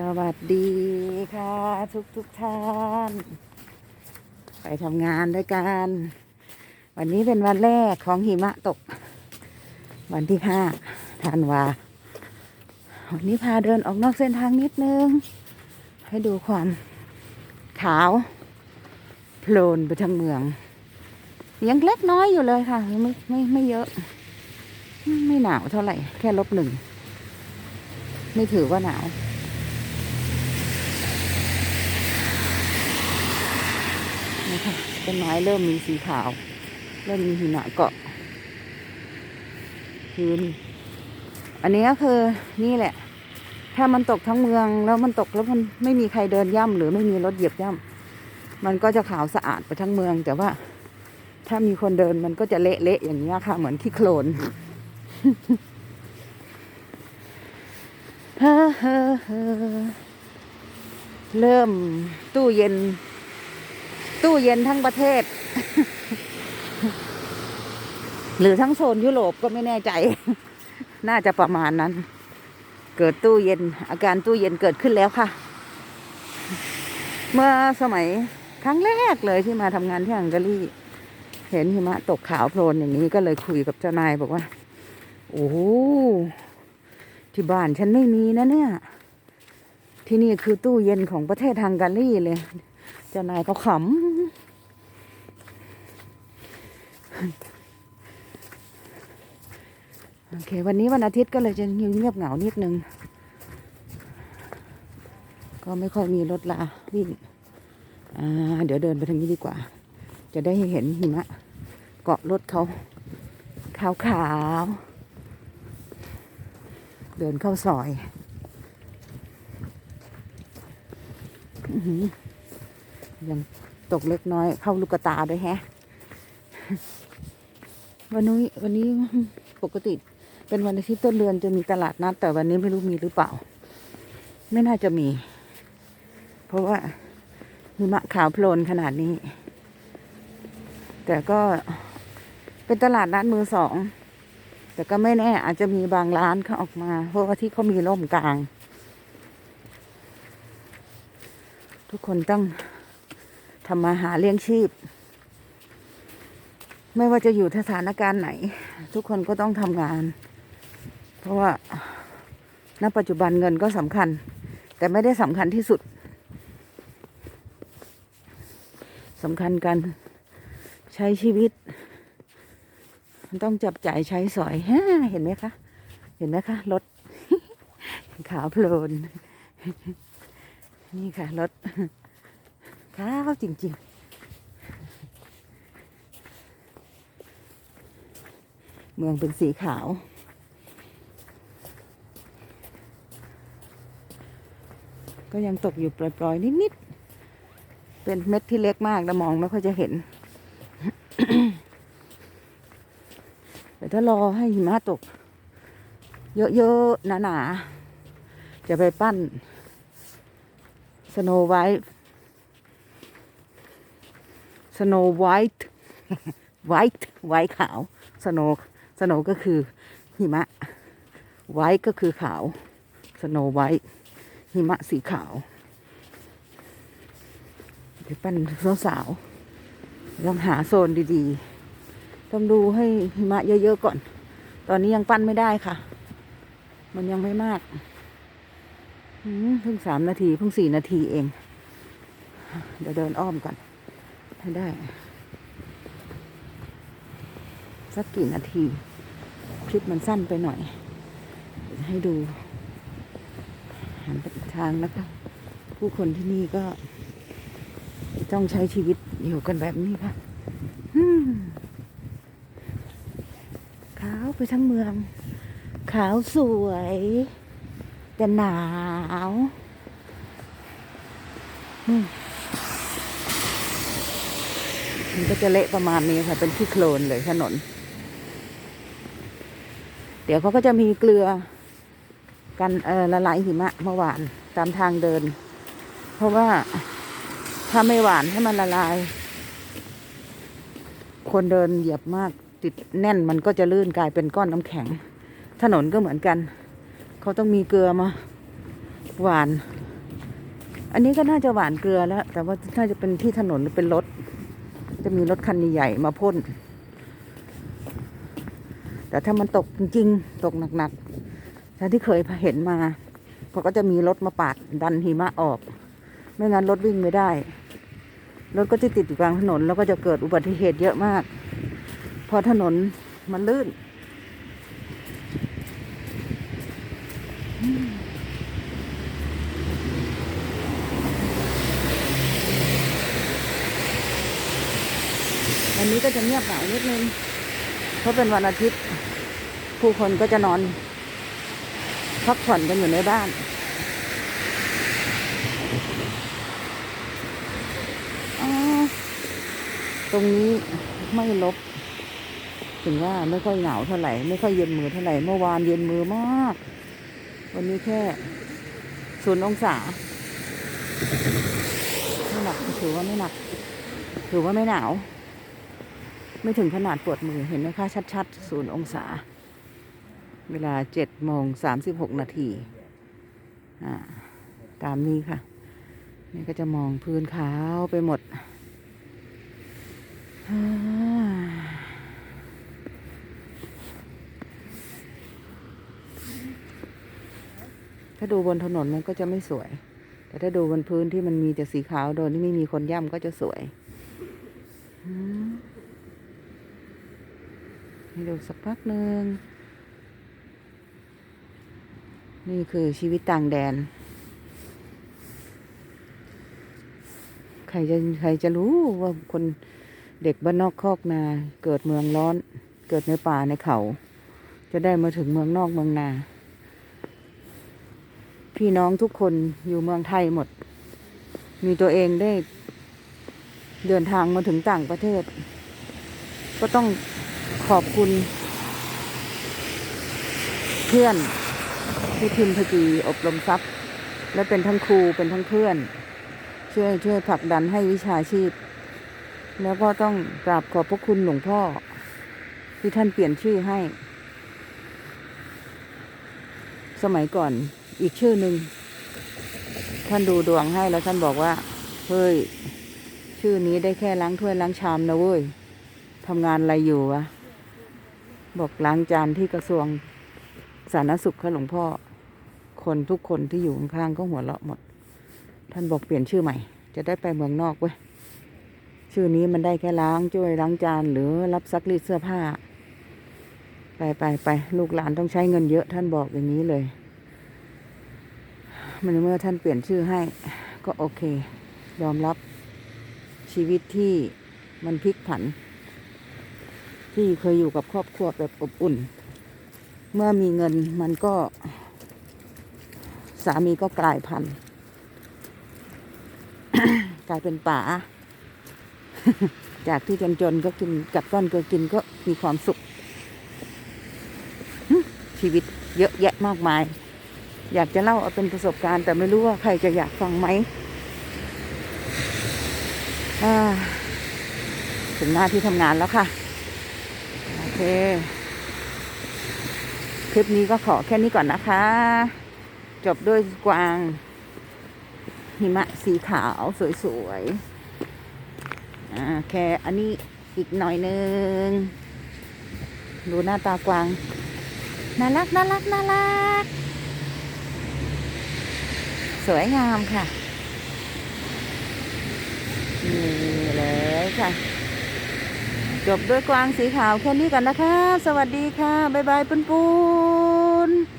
สวัสดีค่ะ ทุกทุกท่าน ไปทำงานด้วยกัน วันนี้เป็นวันแรกของหิมะตก วันที่ห้าธันวา วันนี้พาเดินออกนอกเส้นทางนิดนึง ให้ดูความขาวโพลนไปทั้งเมือง ยังเล็กน้อยอยู่เลยค่ะไม่ไม่ไม่เยอะ ไม่หนาวเท่าไหร่ แค่ลบหนึ่ง ไม่ถือว่าหนาว นี่ค่ะต้นไม้เริ่มมีสีขาว เริ่มมีหิมะเกาะพื้นอันนี้ก็คือนี่แหละ ถ้ามันตกทั้งเมืองแล้วมันตกแล้วมันไม่มีใครเดินย่ำหรือไม่มีรถเหยียบย่ำมันก็จะขาวสะอาดไปทั้งเมือง แต่ว่า ถ้ามีคนเดินมันก็จะเละๆอย่างนี้ค่ะ เหมือนขี้โคลนเฮ้อเฮ้อเฮ้อเริ่มตู้เย็น ตู้เย็นทั้งประเทศ หรือทั้งโซนยุโรปก็ไม่แน่ใจ น่าจะประมาณนั้น เกิดตู้เย็น อาการตู้เย็นเกิดขึ้นแล้วค่ะ เมื่อสมัยครั้งแรกเลยที่มาทำงานที่ฮังการีเห็นหิมะตกขาวโพลนอย่างนี้ก็เลยคุยกับเจ้านายบอกว่า โอ้ที่บ้านฉันไม่มีนะเนี่ย ที่นี่คือตู้เย็นของประเทศฮังการีเลย จ้านายเขาขำ โอเค วันนี้วันอาทิตย์ก็เลยจะเงียบๆเหงานิดนึง ก็ไม่ค่อยมีรถลาวิ่ง อ่า เดี๋ยวเดินไปทางนี้ดีกว่า จะได้เห็นหิมะ เกาะรถเขา ขาวขาวๆเดินเข้าซอย อือหือ ยังตกเล็กน้อยเข้าลูกตาด้วยแฮะ วันนี้วันนี้ปกติ เป็นวันอาทิตย์ต้นเดือนจะมีตลาดนัด แต่วันนี้ไม่รู้มีหรือเปล่า ไม่น่าจะมี เพราะว่าหิมะขาวโพลนขนาดนี้ แต่ก็เป็นตลาดนัดมือสอง แต่ก็ไม่แน่ อาจจะมีบางร้านเขาออกมา เพราะว่าที่เขามีร่มกลาง ทุกคนต้อง ทำมาหาเลี้ยงชีพ ไม่ว่าจะอยู่สถานการณ์ไหน ทุกคนก็ต้องทำงาน เพราะว่าณปัจจุบันเงินก็สำคัญ แต่ไม่ได้สำคัญที่สุดสำคัญกันใช้ชีวิต ต้องจับจ่ายใช้สอยเห็นไหมคะ เห็นไหมคะรถขาวโพลน นี่ค่ะรถ ขาวจริงๆ เมืองเป็นสีขาว ก็ยังตกอยู่ปล่อยๆ นิดๆ เป็นเม็ดที่เล็กมากแล้วมองไม่ค่อยจะเห็น แต่ถ้ารอให้หิมะตก เยอะ ๆ หนา ๆ จะไปปั้นสโนไวท์ สโนไวท์ไวท์ไวท์ขาวสโนสโนก็คือหิมะไวท์ก็คือขาวสโนไวท์หิมะสีขาวเดี๋ยวปั้นสาวๆต้องหาโซนดีๆต้องดูให้หิมะเยอะๆก่อน ตอนนี้ยังปั้นไม่ได้ค่ะ มันยังไม่มากเพิ่งสามนาทีเพิ่งสี่นาทีเอง เดี๋ยวเดินอ้อมก่อน ให้ได้ สักกี่นาที คลิปมันสั้นไปหน่อย ให้ดู หันไปอีกทางนะคะผู้คนที่นี่ก็ ต้องใช้ชีวิตอยู่กันแบบนี้ค่ะขาวไปทั้งเมือง ขาวสวย แต่หนาวอื มันก็จะเละประมาณนี้ค่ะเป็นขี้โคลนเลยถนน เดี๋ยวเขาก็จะมีเกลือกันเออละลายหิมะเมื่อวานตามทางเดิน เพราะว่าถ้าไม่หวานให้มันละลาย คนเดินเหยียบมากติดแน่นมันก็จะลื่นกลายเป็นก้อนน้ำแข็ง ถนนก็เหมือนกัน เขาต้องมีเกลือมาหวาน อันนี้ก็น่าจะหวานเกลือแล้ว แต่ว่าน่าจะเป็นที่ถนนเป็นรถ จะมีรถคันใหญ่มาพ่น แต่ถ้ามันตกจริงๆ ตกหนักๆท่าที่เคยเห็นมาเขาก็จะมีรถมาปาดดันหิมะออก ไม่งั้นรถวิ่งไม่ได้ รถก็จะติดอยู่กลางถนน แล้วก็จะเกิดอุบัติเหตุเยอะมาก เพราะถนนมันลื่น วันนี้ ก็จะเงียบเหงานิดนึง เพราะเป็นวันอาทิตย์ ผู้คนก็จะนอน พักผ่อนกันอยู่ในบ้านอ๋อตรงนี้ไม่ลบ ถึงว่าไม่ค่อยหนาวเท่าไหร่ ไม่ค่อยเย็นมือเท่าไหร่ เมื่อวานเย็นมือมาก วันนี้แค่ศูนย์องศาไม่หนักถือว่าไม่หนักถือว่าไม่หนาว ไม่ถึงขนาดปวดมือเห็นไหมคะชัดๆศูนย์องศา เวลาเจ็ดโมงสามสิบหกนาทีตามนี้ค่ะ นี่ก็จะมองพื้นขาวไปหมดถ้าดูบนถนนมันก็จะไม่สวย แต่ถ้าดูบนพื้นที่มันมีแต่สีขาวโดยที่ไม่มีคนย่ำก็จะสวยอืม ให้ดูสักพักหนึ่งนี่คือชีวิตต่างแดน ใครจะใครจะรู้ว่าคนเด็กบ้านนอกคอกนา เกิดเมืองร้อน เกิดในป่าในเขา จะได้มาถึงเมืองนอกเมืองนา พี่น้องทุกคนอยู่เมืองไทยหมด มีตัวเองได้เดินทางมาถึงต่างประเทศ ก็ต้อง ขอบคุณ เพื่อนที่พิมพ์พกีอบรมทรัพย์ และเป็นทั้งครูเป็นทั้งเพื่อน ช่วยช่วยผลักดันให้วิชาชีพ แล้วก็ต้องกราบขอบพระคุณหลวงพ่อ ที่ท่านเปลี่ยนชื่อให้ สมัยก่อนอีกชื่อหนึ่งท่านดูดวงให้แล้วท่านบอกว่า เฮ้ย ชื่อนี้ได้แค่ล้างถ้วยล้างชามนะเว้ยทำงานอะไรอยู่วะ บอกล้างจานที่กระทรวงสาธารณสุขค่ะหลวงพ่อ คนทุกคนที่อยู่ข้างๆก็หัวเราะหมด ท่านบอกเปลี่ยนชื่อใหม่ จะได้ไปเมืองนอกเว้ย ชื่อนี้มันได้แค่ล้างจ้วยล้างจานหรือรับซักรีดเสื้อผ้า ไปไปไปลูกหลานต้องใช้เงินเยอะ ท่านบอกอย่างนี้เลย มันเมื่อท่านเปลี่ยนชื่อให้ ก็โอเค ยอมรับชีวิตที่มันพลิกผัน ที่เคยอยู่กับครอบครัวแบบอบอุ่น เมื่อมีเงินมันก็ สามีก็กลายพันธุ์กลายเป็นป่า จากที่จนๆก็กินกัดก้อนกลือกินก็มีความสุข ชีวิตเยอะแยะมากมาย อยากจะเล่าเอาเป็นประสบการณ์ แต่ไม่รู้ว่าใครจะอยากฟังไหมถึงหน้าที่ทำงานแล้วค่ะ เค คลิปนี้ก็ขอแค่นี้ก่อนนะคะ จบด้วยกวาง หิมะสีขาวสวยๆอ่าแค่อันนี้อีกหน่อยนึง ดูหน้าตากวาง น่ารักน่ารักน่ารัก สวยงามค่ะนี่เลยค่ะ จบด้วยกวางสีขาวแค่นี้กันนะคะ สวัสดีค่ะ บ๊ายบายปุนปุน